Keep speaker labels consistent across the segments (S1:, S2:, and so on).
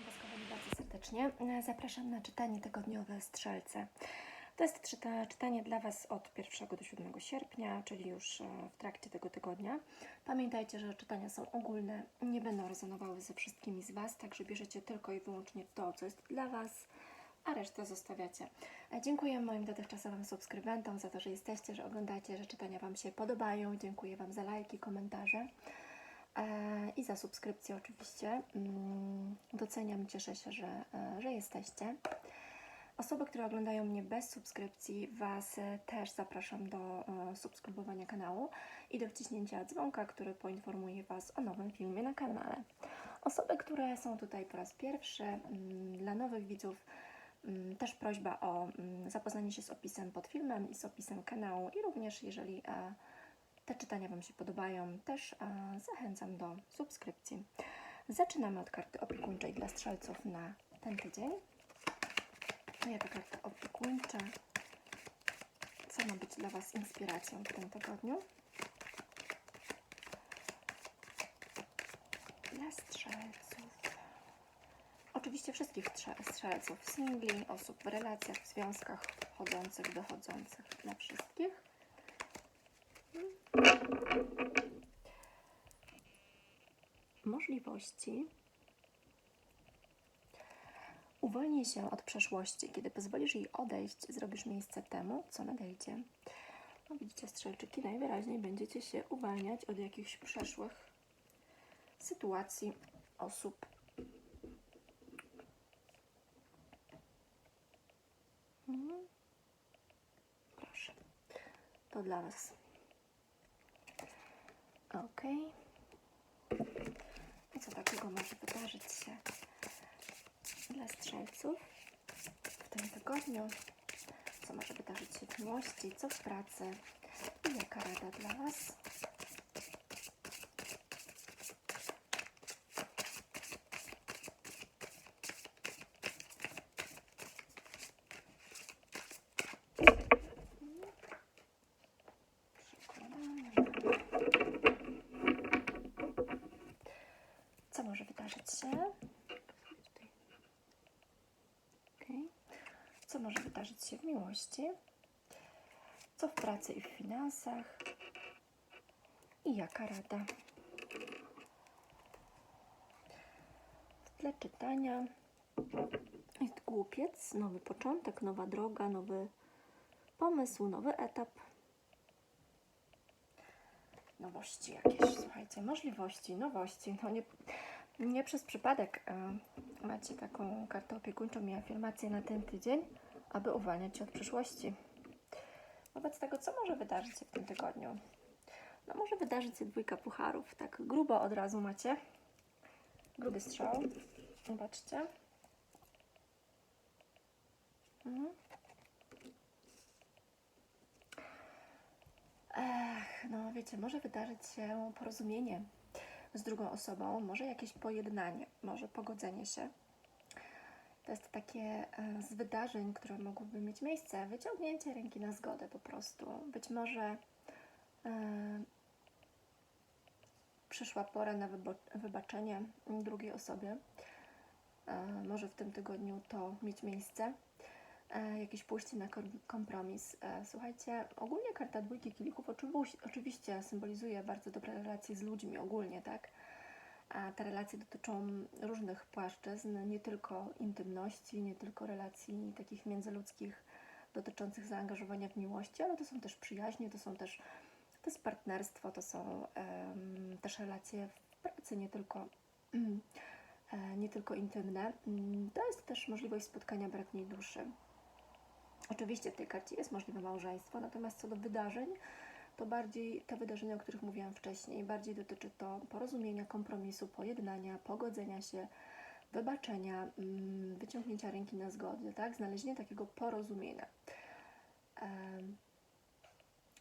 S1: Witam Was kochani bardzo serdecznie. E, Zapraszam na czytanie tygodniowe Strzelce. To jest czyta, czytanie dla Was od 1 do 7 sierpnia, czyli już e, w trakcie tego tygodnia. Pamiętajcie, że czytania są ogólne, nie będą rezonowały ze wszystkimi z Was, także bierzecie tylko i wyłącznie to, co jest dla Was, a resztę zostawiacie. E, Dziękuję moim dotychczasowym subskrybentom za to, że jesteście, że oglądacie, że czytania Wam się podobają. Dziękuję Wam za lajki, komentarze. E, i za subskrypcję oczywiście. Mm, Doceniam, cieszę się, że, e, że jesteście. Osoby, które oglądają mnie bez subskrypcji, Was też zapraszam do e, subskrybowania kanału i do wciśnięcia dzwonka, który poinformuje Was o nowym filmie na kanale. Osoby, które są tutaj po raz pierwszy, mm, dla nowych widzów, mm, też prośba o zapoznanie się z opisem pod filmem i z opisem kanału i również jeżeli te czytania Wam się podobają, też zachęcam do subskrypcji. Zaczynamy od karty opiekuńczej dla strzelców na ten tydzień. Jaka karta opiekuńcza? Co ma być dla Was inspiracją w tym tygodniu? Dla strzelców. Oczywiście wszystkich strze- strzelców, singli, osób w relacjach, w związkach, wchodzących, wychodzących, dla wszystkich. Możliwości. Uwolnij się od przeszłości. Kiedy pozwolisz jej odejść, zrobisz miejsce temu, co nadejdzie. No widzicie, strzelczyki, najwyraźniej będziecie się uwalniać od jakichś przeszłych sytuacji, osób. Mhm. Proszę. To dla Was. Okej. I co takiego może wydarzyć się dla strzelców w tym tygodniu? Co może wydarzyć się w miłości, co w pracy i jaka rada dla Was? Przekładamy. Co może wydarzyć się? Okej. Co może wydarzyć się w miłości? Co w pracy i w finansach? I jaka rada? W tle czytania jest głupiec, nowy początek, nowa droga, nowy pomysł, nowy etap. Nowości jakieś, słuchajcie, możliwości, nowości. No nie, nie przez przypadek e, macie taką kartę opiekuńczą i afirmację na ten tydzień, aby uwalniać się od przyszłości. Wobec tego, co może wydarzyć się w tym tygodniu? No może wydarzyć się dwójka pucharów, tak grubo od razu macie. Gruby strzał, zobaczcie. Mhm. Ech, no wiecie, może wydarzyć się porozumienie z drugą osobą, może jakieś pojednanie, może pogodzenie się. To jest takie e, z wydarzeń, które mogłyby mieć miejsce, wyciągnięcie ręki na zgodę po prostu. Być może e, przyszła pora na wybaczenie drugiej osobie. E, może w tym tygodniu to mieć miejsce jakieś pójście na kom- kompromis. E, słuchajcie, ogólnie karta dwójki kielichów oczywiście symbolizuje bardzo dobre relacje z ludźmi ogólnie, tak? A te relacje dotyczą różnych płaszczyzn, nie tylko intymności, nie tylko relacji takich międzyludzkich dotyczących zaangażowania w miłości, ale to są też przyjaźnie, to są też to jest partnerstwo, to są em, też relacje w pracy, nie tylko e, nie tylko intymne. Mm, To jest też możliwość spotkania bratniej duszy. Oczywiście w tej karcie jest możliwe małżeństwo, natomiast co do wydarzeń, to bardziej te wydarzenia, o których mówiłam wcześniej, bardziej dotyczy to porozumienia, kompromisu, pojednania, pogodzenia się, wybaczenia, mm, wyciągnięcia ręki na zgodę, tak? Znalezienie takiego porozumienia,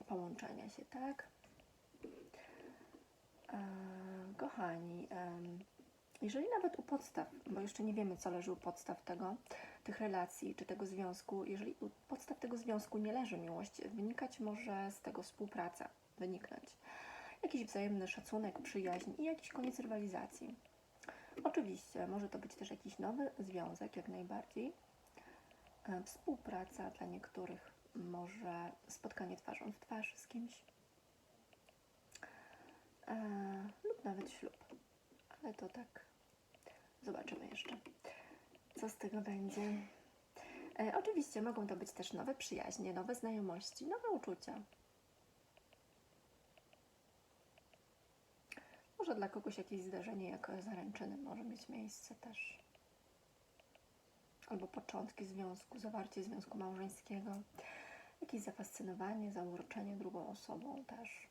S1: połączenia się, tak? E, kochani, jeżeli nawet u podstaw, bo jeszcze nie wiemy, co leży u podstaw tego, tych relacji czy tego związku, jeżeli u podstaw tego związku nie leży miłość, wynikać może z tego współpraca, wyniknąć jakiś wzajemny szacunek, przyjaźń i jakiś koniec rywalizacji. Oczywiście może to być też jakiś nowy związek, jak najbardziej. E, Współpraca dla niektórych, może spotkanie twarzą w twarz z kimś, e, lub nawet ślub. Ale to tak zobaczymy jeszcze, co z tego będzie. E, oczywiście mogą to być też nowe przyjaźnie, nowe znajomości, nowe uczucia. Może dla kogoś jakieś zdarzenie jak zaręczyny może mieć miejsce też. Albo początki związku, zawarcie związku małżeńskiego. Jakieś zafascynowanie, zauroczenie drugą osobą też.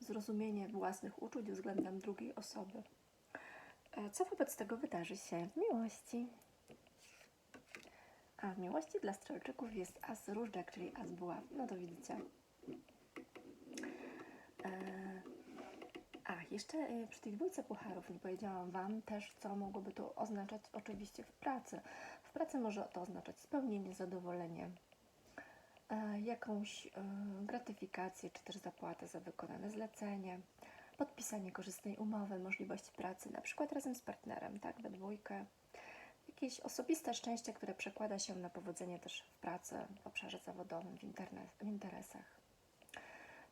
S1: Zrozumienie własnych uczuć względem drugiej osoby. E, Co wobec tego wydarzy się w miłości? A w miłości dla strzelczyków jest as różdżek, czyli as buław. No to widzicie. E, a, jeszcze e, przy tej dwójce pucharów nie powiedziałam Wam też, co mogłoby to oznaczać oczywiście w pracy. W pracy może to oznaczać spełnienie, zadowolenie, jakąś gratyfikację, czy też zapłatę za wykonane zlecenie, podpisanie korzystnej umowy, możliwość pracy, na przykład razem z partnerem, tak, we dwójkę. Jakieś osobiste szczęście, które przekłada się na powodzenie też w pracy, w obszarze zawodowym, w, w interesach.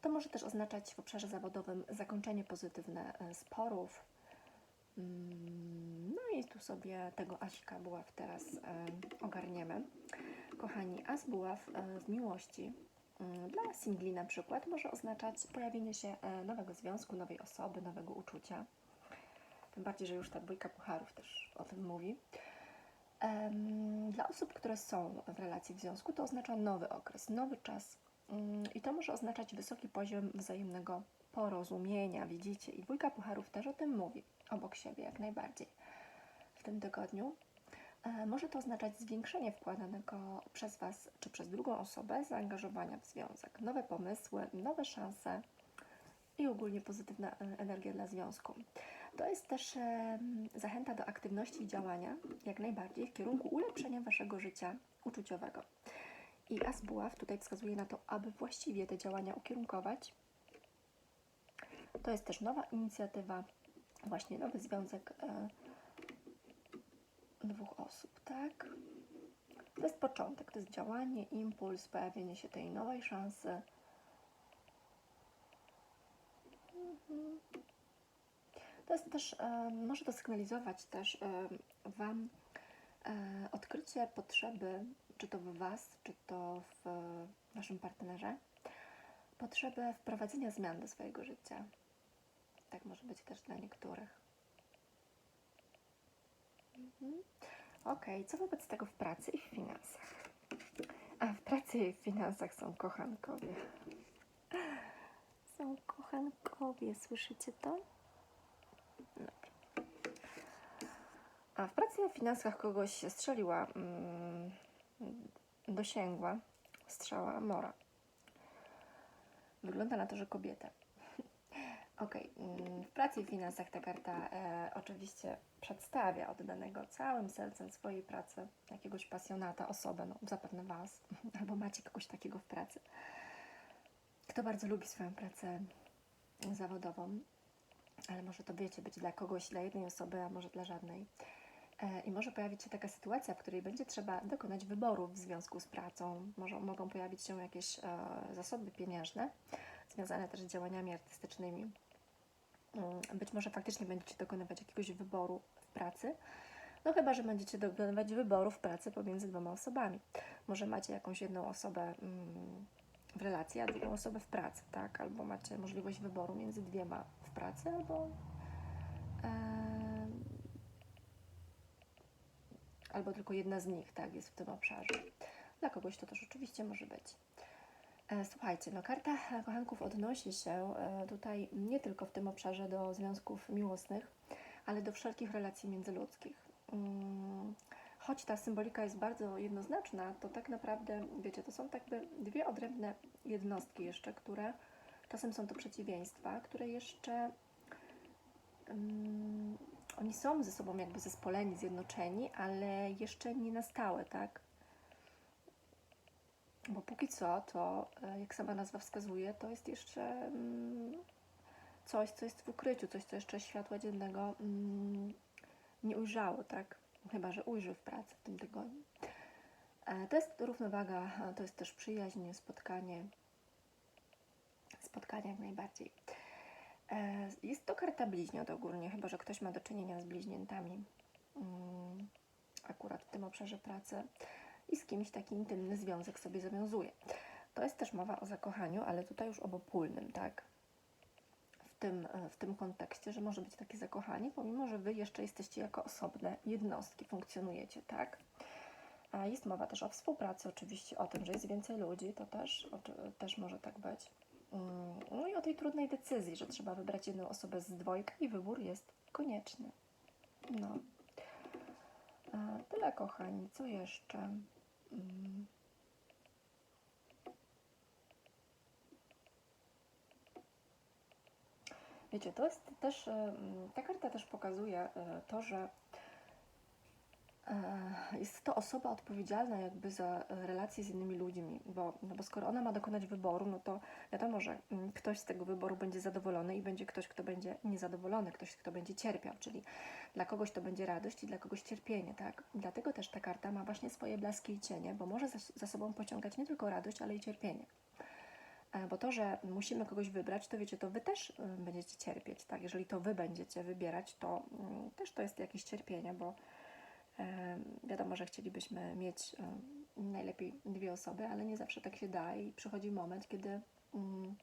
S1: To może też oznaczać w obszarze zawodowym zakończenie pozytywne e, sporów. Mm, No i tu sobie tego Asika Buław teraz e, ogarniemy. Kochani, As Buław e, w miłości dla singli na przykład może oznaczać pojawienie się e, nowego związku, nowej osoby, nowego uczucia. Tym bardziej, że już ta dwójka pucharów też o tym mówi. Dla osób, które są w relacji w związku, to oznacza nowy okres, nowy czas Mm, i to może oznaczać wysoki poziom wzajemnego porozumienia, widzicie? I dwójka pucharów też o tym mówi, obok siebie jak najbardziej w tym tygodniu. E, Może to oznaczać zwiększenie wkładanego przez Was czy przez drugą osobę zaangażowania w związek, nowe pomysły, nowe szanse i ogólnie pozytywna energia dla związku. To jest też zachęta do aktywności i działania, jak najbardziej w kierunku ulepszenia Waszego życia uczuciowego. I As Buław tutaj wskazuje na to, aby właściwie te działania ukierunkować. To jest też nowa inicjatywa, właśnie nowy związek e, dwóch osób, tak? To jest początek, to jest działanie, impuls, pojawienie się tej nowej szansy. Mhm. To jest też, e, może to sygnalizować też e, Wam e, odkrycie potrzeby, czy to w Was, czy to w Waszym partnerze, potrzebę wprowadzenia zmian do swojego życia. Tak może być też dla niektórych. Mhm. Ok, co wobec tego w pracy i w finansach? A w pracy i w finansach są kochankowie. Są kochankowie, słyszycie to? Dobrze. A w pracy i w finansach kogoś strzeliła, mm, dosięgła strzała mora. Wygląda na to, że kobietę. Ok, w pracy i finansach ta karta e, oczywiście przedstawia oddanego całym sercem swojej pracy jakiegoś pasjonata, osobę, no zapewne Was, albo macie kogoś takiego w pracy, kto bardzo lubi swoją pracę zawodową, ale może to wiecie, być dla kogoś, dla jednej osoby, a może dla żadnej. E, I może pojawić się taka sytuacja, w której będzie trzeba dokonać wyboru w związku z pracą. Może, mogą pojawić się jakieś e, zasoby pieniężne, związane też z działaniami artystycznymi. Mm, Być może faktycznie będziecie dokonywać jakiegoś wyboru w pracy, no chyba, że będziecie dokonywać wyboru w pracy pomiędzy dwoma osobami. Może macie jakąś jedną osobę mm, w relacji, a drugą osobę w pracy, tak? Albo macie możliwość wyboru między dwiema w pracy, albo albo tylko jedna z nich, tak, jest w tym obszarze. Dla kogoś to też oczywiście może być. E, Słuchajcie, no karta kochanków odnosi się e, tutaj nie tylko w tym obszarze do związków miłosnych, ale do wszelkich relacji międzyludzkich. Mm, Choć ta symbolika jest bardzo jednoznaczna, to tak naprawdę, wiecie, to są tak jakby dwie odrębne jednostki jeszcze, które czasem są to przeciwieństwa, które jeszcze mm, oni są ze sobą jakby zespoleni, zjednoczeni, ale jeszcze nie na stałe, tak? Bo póki co, to e, jak sama nazwa wskazuje, to jest jeszcze mm, coś, co jest w ukryciu, coś, co jeszcze światła dziennego mm, nie ujrzało, tak? Chyba, że ujrzy w pracy w tym tygodniu. E, To jest równowaga, e, to jest też przyjaźń, spotkanie, spotkanie jak najbardziej. Jest to karta bliźniąt ogólnie, chyba że ktoś ma do czynienia z bliźniętami, mm, akurat w tym obszarze pracy i z kimś taki intymny związek sobie zawiązuje. To jest też mowa o zakochaniu, ale tutaj już obopólnym, tak? W tym, e, w tym kontekście, że może być takie zakochanie, pomimo że Wy jeszcze jesteście jako osobne jednostki, funkcjonujecie, tak? A jest mowa też o współpracy, oczywiście o tym, że jest więcej ludzi, to też, oczy- też może tak być. Mm, No i o tej trudnej decyzji, że trzeba wybrać jedną osobę z dwojga i wybór jest konieczny. No. E, Tyle, kochani. Co jeszcze? Mm. Wiecie, to jest też, e, mm, ta karta też pokazuje e, to, że jest to osoba odpowiedzialna jakby za e, relacje z innymi ludźmi, bo, no bo skoro ona ma dokonać wyboru, no to wiadomo, że mm, ktoś z tego wyboru będzie zadowolony i będzie ktoś, kto będzie niezadowolony, ktoś, kto będzie cierpiał, czyli dla kogoś to będzie radość i dla kogoś cierpienie, tak? Dlatego też ta karta ma właśnie swoje blaski i cienie, bo może za, za sobą pociągać nie tylko radość, ale i cierpienie. E, Bo to, że musimy kogoś wybrać, to wiecie, to wy też będziecie cierpieć, tak? Jeżeli to wy będziecie wybierać, to mm, też to jest jakieś cierpienie, bo e, wiadomo, że chcielibyśmy mieć najlepiej dwie osoby, ale nie zawsze tak się da i przychodzi moment, kiedy mm,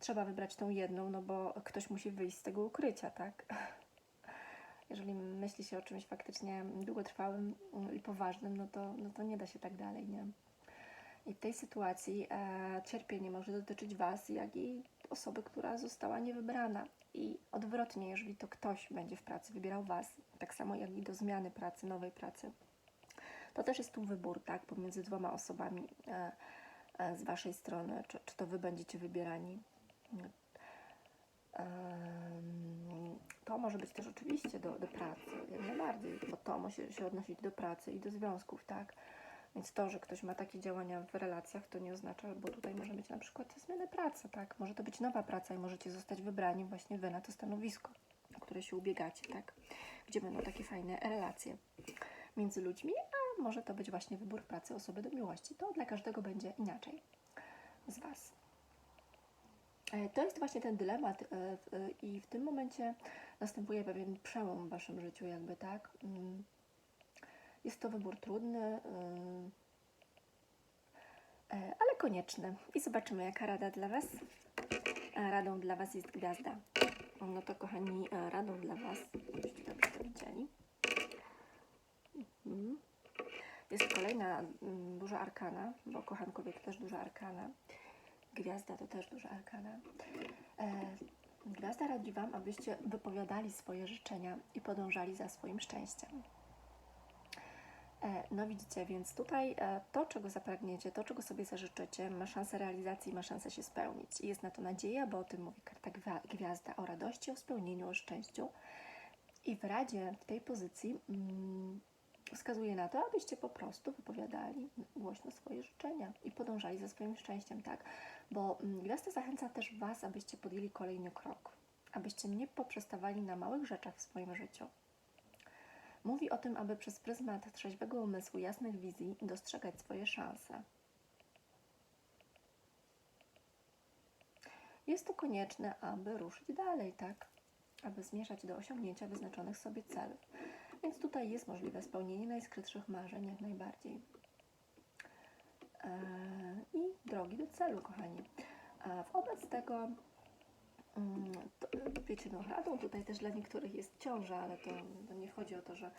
S1: trzeba wybrać tą jedną, no bo ktoś musi wyjść z tego ukrycia, tak? Jeżeli myśli się o czymś faktycznie długotrwałym mm, i poważnym, no to, no to nie da się tak dalej, nie? I w tej sytuacji e, cierpienie może dotyczyć Was, jak i osoby, która została niewybrana. I odwrotnie, jeżeli to ktoś będzie w pracy wybierał Was, tak samo jak i do zmiany pracy, nowej pracy, to też jest tu wybór, tak, pomiędzy dwoma osobami e, e, z Waszej strony, czy, czy to Wy będziecie wybierani. To może być też oczywiście do, do pracy, jak najbardziej, bo to musi się odnosić do pracy i do związków, tak? Więc to, że ktoś ma takie działania w relacjach, to nie oznacza, bo tutaj może być na przykład zmiana pracy, tak? Może to być nowa praca i możecie zostać wybrani właśnie wy na to stanowisko, o które się ubiegacie, tak? Gdzie będą takie fajne relacje między ludźmi, a może to być właśnie wybór pracy osoby do miłości. To dla każdego będzie inaczej z Was. E, To jest właśnie ten dylemat e, e, i w tym momencie następuje pewien przełom w Waszym życiu, jakby tak. Jest to wybór trudny, ym, e, ale konieczny. I zobaczymy, jaka rada dla Was. Radą dla Was jest gwiazda. No to, kochani, e, radą dla Was, żebyście dobrze to widzieli. Mhm. Jest kolejna mm, duża arkana, bo kochankowie to też duża arkana. Gwiazda to też duża arkana. E, Gwiazda radzi Wam, abyście wypowiadali swoje życzenia i podążali za swoim szczęściem. E, No widzicie, więc tutaj e, to, czego zapragniecie, to, czego sobie zażyczycie, ma szansę realizacji, ma szansę się spełnić. Jest na to nadzieja, bo o tym mówi karta gwiazda, o radości, o spełnieniu, o szczęściu. I w Radzie, w tej pozycji mm, wskazuje na to, abyście po prostu wypowiadali głośno swoje życzenia i podążali za swoim szczęściem, tak? Bo mm, gwiazda zachęca też Was, abyście podjęli kolejny krok, abyście nie poprzestawali na małych rzeczach w swoim życiu. Mówi o tym, aby przez pryzmat trzeźwego umysłu, jasnych wizji dostrzegać swoje szanse. Jest to konieczne, aby ruszyć dalej, tak? Aby zmierzać do osiągnięcia wyznaczonych sobie celów. Więc tutaj jest możliwe spełnienie najskrytszych marzeń jak najbardziej. Eee, I drogi do celu, kochani. Wobec tego wiecie, no radą tutaj też dla niektórych jest ciąża, ale to, to nie chodzi o to, że,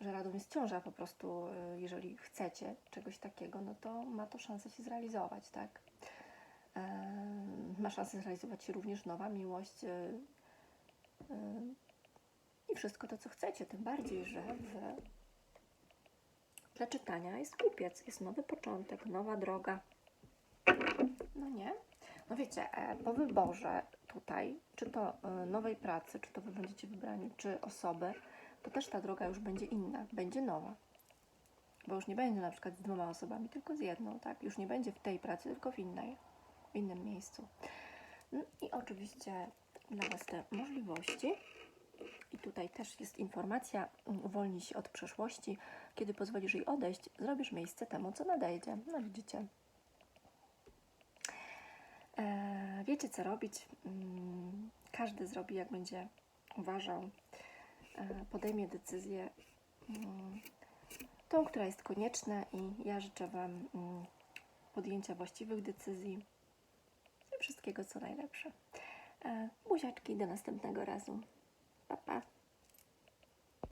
S1: że radą jest ciąża, po prostu y, jeżeli chcecie czegoś takiego, no to ma to szansę się zrealizować, tak? Ma szansę zrealizować się również nowa miłość y, y, i wszystko to, co chcecie, tym bardziej, że w dla czytania jest kupiec, jest nowy początek, nowa droga. No nie? No wiecie, e, po wyborze tutaj, czy to e, nowej pracy, czy to wy będziecie wybrani, czy osoby, to też ta droga już będzie inna, będzie nowa. Bo już nie będzie na przykład z dwoma osobami, tylko z jedną, tak? Już nie będzie w tej pracy, tylko w innej, w innym miejscu. No i oczywiście dla Was te możliwości. I tutaj też jest informacja, uwolnij się od przeszłości. Kiedy pozwolisz jej odejść, zrobisz miejsce temu, co nadejdzie. No widzicie. E, wiecie, co robić. Mm, Każdy zrobi, jak będzie uważał. E, Podejmie decyzję, mm, tą, która jest konieczna, i ja życzę Wam mm, podjęcia właściwych decyzji i wszystkiego, co najlepsze. E, Buziaczki, do następnego razu. Pa, pa.